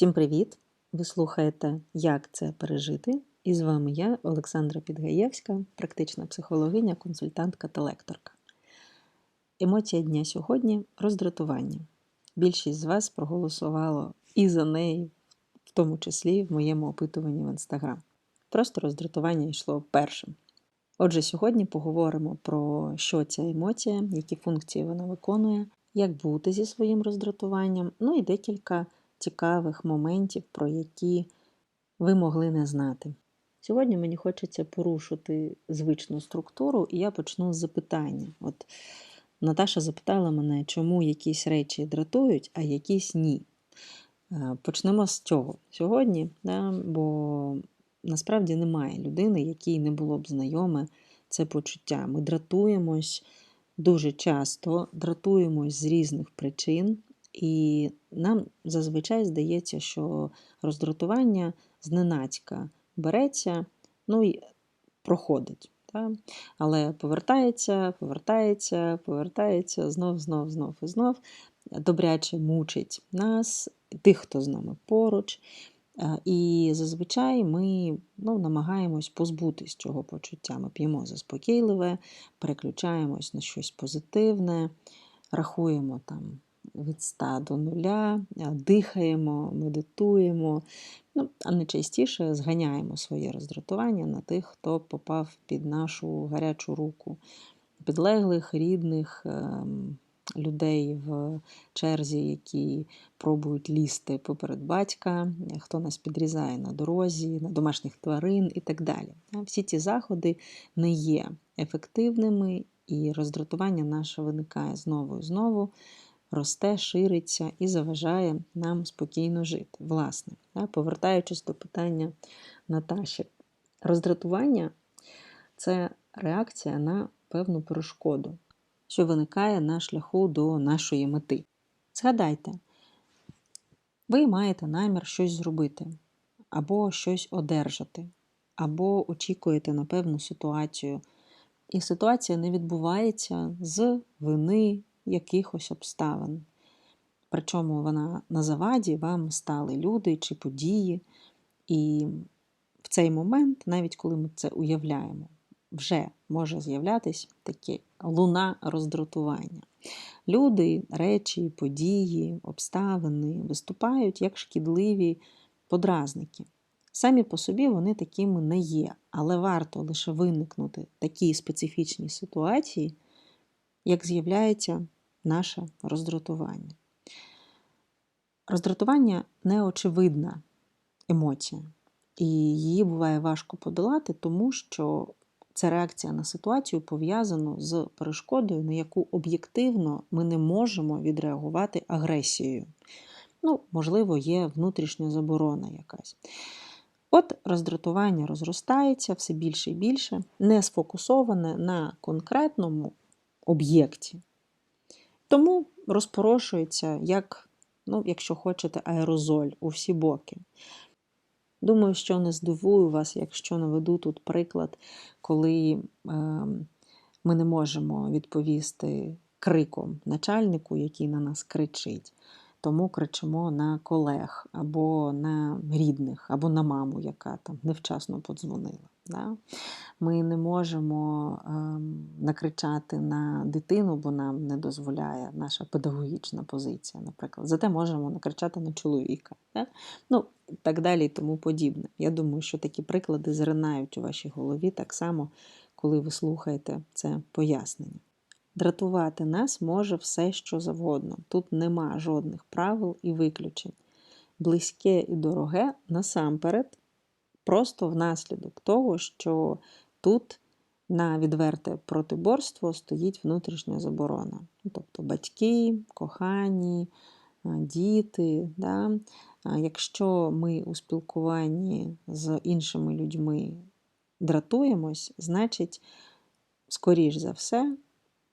Всім привіт! Ви слухаєте Як це пережити? І з вами я, Олександра Підгаєвська, практична психологиня, консультантка та лекторка. Емоція дня сьогодні роздратування. Більшість з вас проголосувало і за неї, в тому числі в моєму опитуванні в інстаграм. Просто роздратування йшло першим. Отже, сьогодні поговоримо про що ця емоція, які функції вона виконує, як бути зі своїм роздратуванням, ну і декілька цікавих моментів, про які ви могли не знати. Сьогодні мені хочеться порушити звичну структуру, і я почну з запитання. От Наташа запитала мене, чому якісь речі дратують, а якісь ні. Е, почнемо з цього сьогодні, да, бо насправді немає людини, якій не було б знайоме це почуття. Ми дратуємось дуже часто, дратуємось з різних причин, і нам зазвичай здається, що роздратування зненацька береться, ну і проходить. Так? Але повертається, повертається, повертається знов, знов, знов і знов. Добряче мучить нас, тих, хто з нами поруч. І зазвичай ми ну, намагаємось позбутись цього почуття. Ми п'ємо заспокійливе, переключаємось на щось позитивне, рахуємо там від 100 до 0, дихаємо, медитуємо, ну, а найчастіше зганяємо своє роздратування на тих, хто попав під нашу гарячу руку, підлеглих, рідних. Ем, людей в черзі, які пробують лізти поперед батька, хто нас підрізає на дорозі, на домашніх тварин і так далі. Всі ці заходи не є ефективними, і роздратування наше виникає знову і знову росте, шириться і заважає нам спокійно жити. Власне, повертаючись до питання Наташі, роздратування це реакція на певну перешкоду, що виникає на шляху до нашої мети. Згадайте, ви маєте намір щось зробити, або щось одержати, або очікуєте на певну ситуацію. І ситуація не відбувається з вини, якихось обставин. Причому вона на заваді вам стали люди чи події. І в цей момент, навіть коли ми це уявляємо, вже може з'являтися таке луна роздратування. Люди, речі, події, обставини виступають як шкідливі подразники. Самі по собі вони такими не є, але варто лише виникнути такі специфічні ситуації, як з'являється наше роздратування. Роздратування неочевидна емоція, і її буває важко подолати, тому що це реакція на ситуацію пов'язана з перешкодою, на яку об'єктивно ми не можемо відреагувати агресією. Ну, можливо, є внутрішня заборона якась. От роздратування розростається все більше і більше, не сфокусоване на конкретному об'єкті. Тому розпорошується, як, ну, якщо хочете, аерозоль у всі боки. Думаю, що не здивую вас, якщо наведу тут приклад, коли е, ми не можемо відповісти криком начальнику, який на нас кричить тому кричимо на колег, або на рідних, або на маму, яка там невчасно подзвонила. Да? Ми не можемо ем, накричати на дитину, бо нам не дозволяє наша педагогічна позиція, наприклад. Зате можемо накричати на чоловіка. Да? Ну, так далі і тому подібне. Я думаю, що такі приклади зринають у вашій голові так само, коли ви слухаєте це пояснення. Дратувати нас може все, що завгодно. Тут нема жодних правил і виключень. Близьке і дороге насамперед, просто внаслідок того, що тут на відверте протиборство стоїть внутрішня заборона. Ну, тобто батьки, кохані, діти. Да? Якщо ми у спілкуванні з іншими людьми дратуємось, значить, скоріш за все,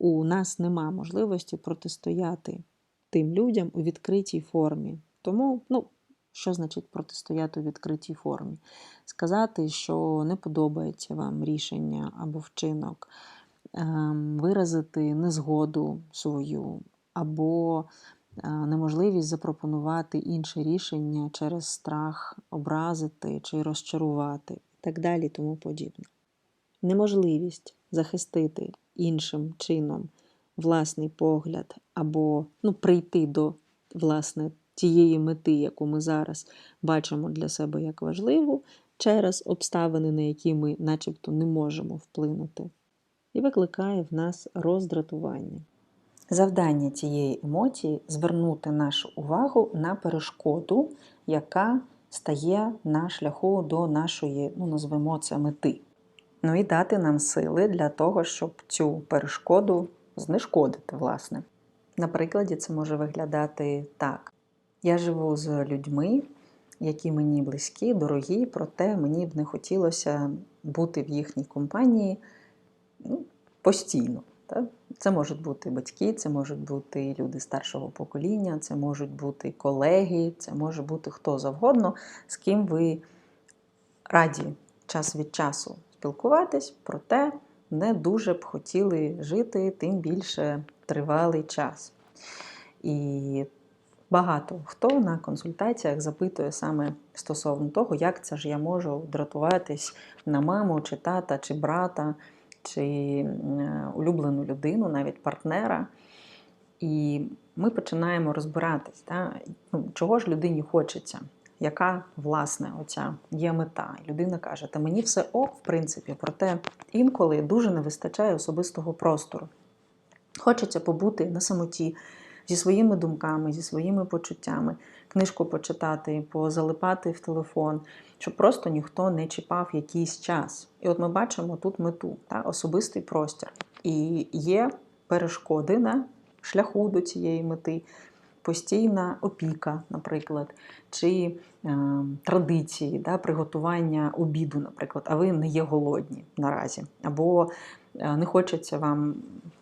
у нас нема можливості протистояти тим людям у відкритій формі. Тому, ну, що значить протистояти у відкритій формі? Сказати, що не подобається вам рішення або вчинок, ем, виразити незгоду свою, або е, неможливість запропонувати інше рішення через страх образити чи розчарувати, і так далі, тому подібне. Неможливість захистити іншим чином власний погляд або ну, прийти до власне тієї мети, яку ми зараз бачимо для себе як важливу, через обставини, на які ми начебто не можемо вплинути, і викликає в нас роздратування. Завдання цієї емоції звернути нашу увагу на перешкоду, яка стає на шляху до нашої, ну, назвемо це мети. Ну і дати нам сили для того, щоб цю перешкоду знешкодити, власне. На прикладі це може виглядати так: я живу з людьми, які мені близькі, дорогі, проте мені б не хотілося бути в їхній компанії ну, постійно. Так? Це можуть бути батьки, це можуть бути люди старшого покоління, це можуть бути колеги, це може бути хто завгодно, з ким ви раді час від часу спілкуватись, проте не дуже б хотіли жити тим більше тривалий час. І багато хто на консультаціях запитує саме стосовно того, як це ж я можу дратуватись на маму, чи тата, чи брата, чи улюблену людину, навіть партнера. І ми починаємо розбиратись, да? ну, чого ж людині хочеться, яка, власне, оця є мета. Людина каже, та мені все ок, в принципі, проте інколи дуже не вистачає особистого простору. Хочеться побути на самоті зі своїми думками, зі своїми почуттями, книжку почитати, позалипати в телефон, щоб просто ніхто не чіпав якийсь час. І от ми бачимо тут мету, та, особистий простір. І є перешкоди на шляху до цієї мети. Постійна опіка, наприклад, чи е, традиції, да, приготування обіду, наприклад, а ви не є голодні наразі, або е, не хочеться вам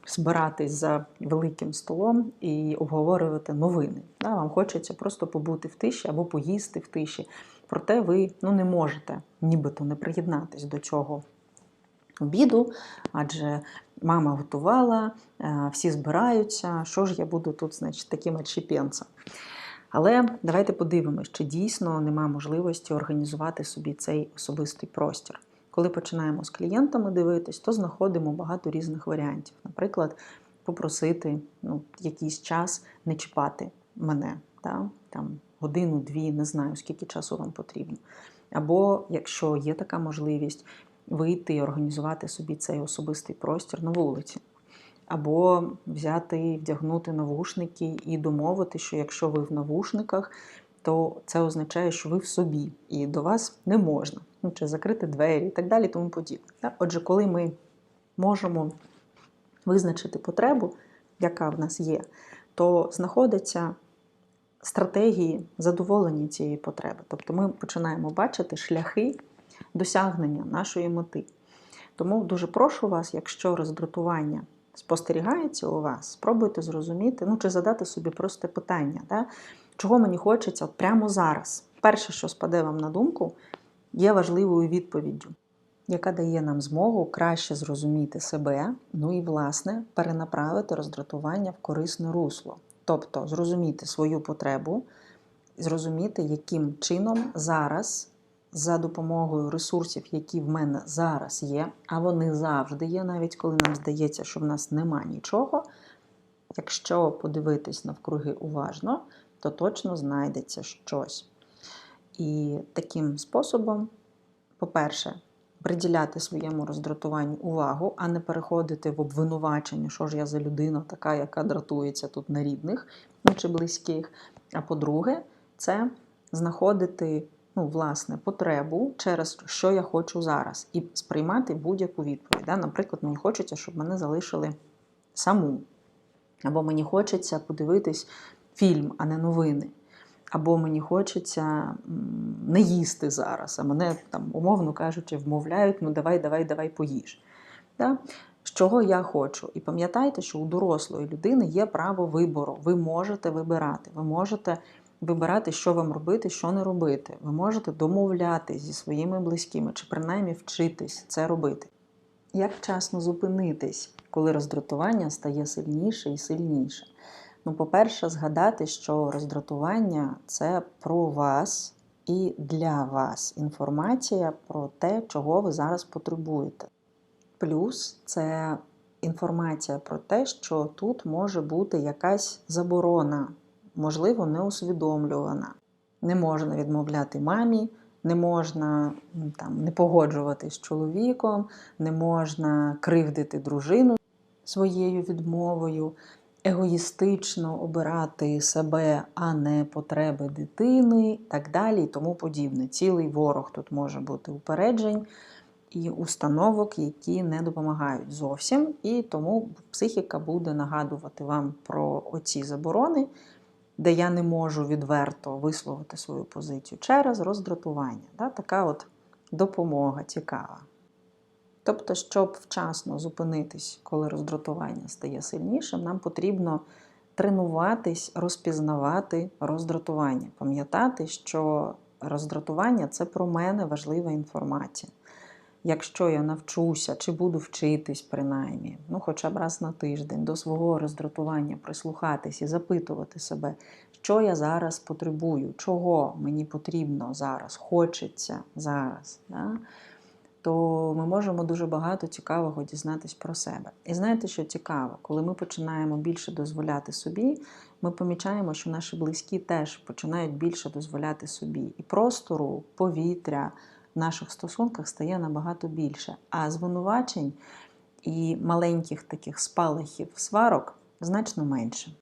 збиратись за великим столом і обговорювати новини. Да, Вам хочеться просто побути в тиші або поїсти в тиші. Проте ви ну, не можете нібито не приєднатись до цього обіду, адже мама готувала, е, всі збираються. Що ж я буду тут, значить, таким отщепенцем? Але давайте подивимось, чи дійсно нема можливості організувати собі цей особистий простір. Коли починаємо з клієнтами дивитись, то знаходимо багато різних варіантів. Наприклад, попросити ну, якийсь час не чіпати мене, та? там годину-дві, не знаю, скільки часу вам потрібно. Або, якщо є така можливість, вийти і організувати собі цей особистий простір на вулиці. Або взяти, вдягнути навушники і домовити, що якщо ви в навушниках, то це означає, що ви в собі, і до вас не можна, ну, чи закрити двері і так далі, тому подібне. Отже, коли ми можемо визначити потребу, яка в нас є, то знаходяться стратегії задоволення цієї потреби. Тобто ми починаємо бачити шляхи досягнення нашої мети. Тому дуже прошу вас, якщо роздратування спостерігається у вас, спробуйте зрозуміти, ну чи задати собі просте питання, да? чого мені хочеться от прямо зараз. Перше, що спаде вам на думку, є важливою відповіддю, яка дає нам змогу краще зрозуміти себе, ну і, власне, перенаправити роздратування в корисне русло. Тобто зрозуміти свою потребу, зрозуміти, яким чином зараз за допомогою ресурсів, які в мене зараз є, а вони завжди є, навіть коли нам здається, що в нас нема нічого. Якщо подивитись навкруги уважно, то точно знайдеться щось. І таким способом, по-перше, приділяти своєму роздратуванню увагу, а не переходити в обвинувачення, що ж я за людина, така, яка дратується тут на рідних ну, чи близьких. А по-друге, це знаходити ну, власне, потребу через що я хочу зараз, і сприймати будь-яку відповідь. Да? Наприклад, мені хочеться, щоб мене залишили саму. Або мені хочеться подивитись фільм, а не новини. Або мені хочеться не їсти зараз, а мене там, умовно кажучи, вмовляють, ну давай, давай, давай поїж. Да? З чого я хочу? І пам'ятайте, що у дорослої людини є право вибору. Ви можете вибирати, ви можете вибирати, що вам робити, що не робити. Ви можете домовлятися зі своїми близькими, чи принаймні вчитись це робити. Як вчасно зупинитись, коли роздратування стає сильніше і сильніше? Ну, по-перше, згадати, що роздратування це про вас і для вас інформація про те, чого ви зараз потребуєте. Плюс це інформація про те, що тут може бути якась заборона, можливо, неусвідомлювана. Не можна відмовляти мамі, не можна там, не погоджуватись з чоловіком, не можна кривдити дружину своєю відмовою, егоїстично обирати себе, а не потреби дитини, так далі і тому подібне. Цілий ворог тут може бути упереджень і установок, які не допомагають зовсім, і тому психіка буде нагадувати вам про оці заборони, де я не можу відверто висловити свою позицію через роздратування. Да? Така от допомога цікава. Тобто, щоб вчасно зупинитись, коли роздратування стає сильнішим, нам потрібно тренуватись, розпізнавати роздратування, пам'ятати, що роздратування це про мене важлива інформація. Якщо я навчуся чи буду вчитись, принаймні, ну хоча б раз на тиждень до свого роздратування прислухатись і запитувати себе, що я зараз потребую, чого мені потрібно зараз, хочеться зараз. Да? то ми можемо дуже багато цікавого дізнатись про себе. І знаєте, що цікаво, коли ми починаємо більше дозволяти собі, ми помічаємо, що наші близькі теж починають більше дозволяти собі. І простору, повітря в наших стосунках стає набагато більше. А звинувачень і маленьких таких спалахів сварок значно менше.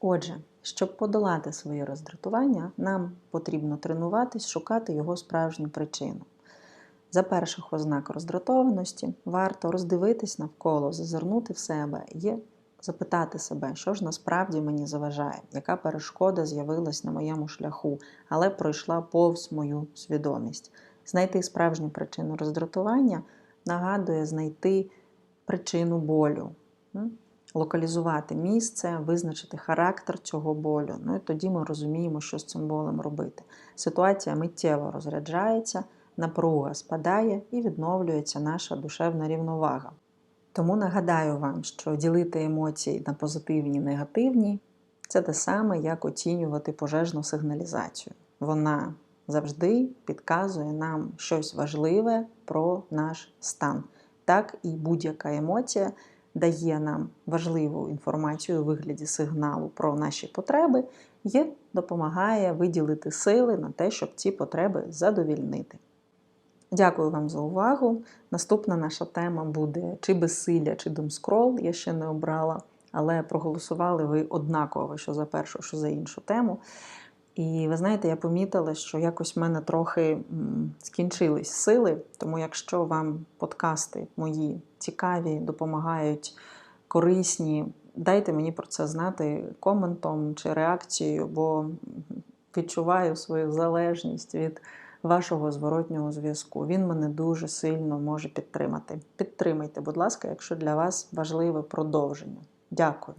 Отже, щоб подолати своє роздратування, нам потрібно тренуватись, шукати його справжню причину. За перших ознак роздратованості варто роздивитись навколо, зазирнути в себе і запитати себе, що ж насправді мені заважає, яка перешкода з'явилась на моєму шляху, але пройшла повз мою свідомість. Знайти справжню причину роздратування нагадує знайти причину болю, локалізувати місце, визначити характер цього болю. Ну і тоді ми розуміємо, що з цим болем робити. Ситуація миттєво розряджається напруга спадає і відновлюється наша душевна рівновага. Тому нагадаю вам, що ділити емоції на позитивні і негативні це те саме, як оцінювати пожежну сигналізацію. Вона завжди підказує нам щось важливе про наш стан. Так і будь-яка емоція дає нам важливу інформацію у вигляді сигналу про наші потреби і допомагає виділити сили на те, щоб ці потреби задовільнити. Дякую вам за увагу. Наступна наша тема буде чи безсилля, чи думскрол. Я ще не обрала, але проголосували ви однаково, що за першу, що за іншу тему. І ви знаєте, я помітила, що якось в мене трохи скінчились сили, тому якщо вам подкасти мої цікаві, допомагають, корисні, дайте мені про це знати коментом чи реакцією, бо відчуваю свою залежність від вашого зворотнього зв'язку. Він мене дуже сильно може підтримати. Підтримайте, будь ласка, якщо для вас важливе продовження. Дякую.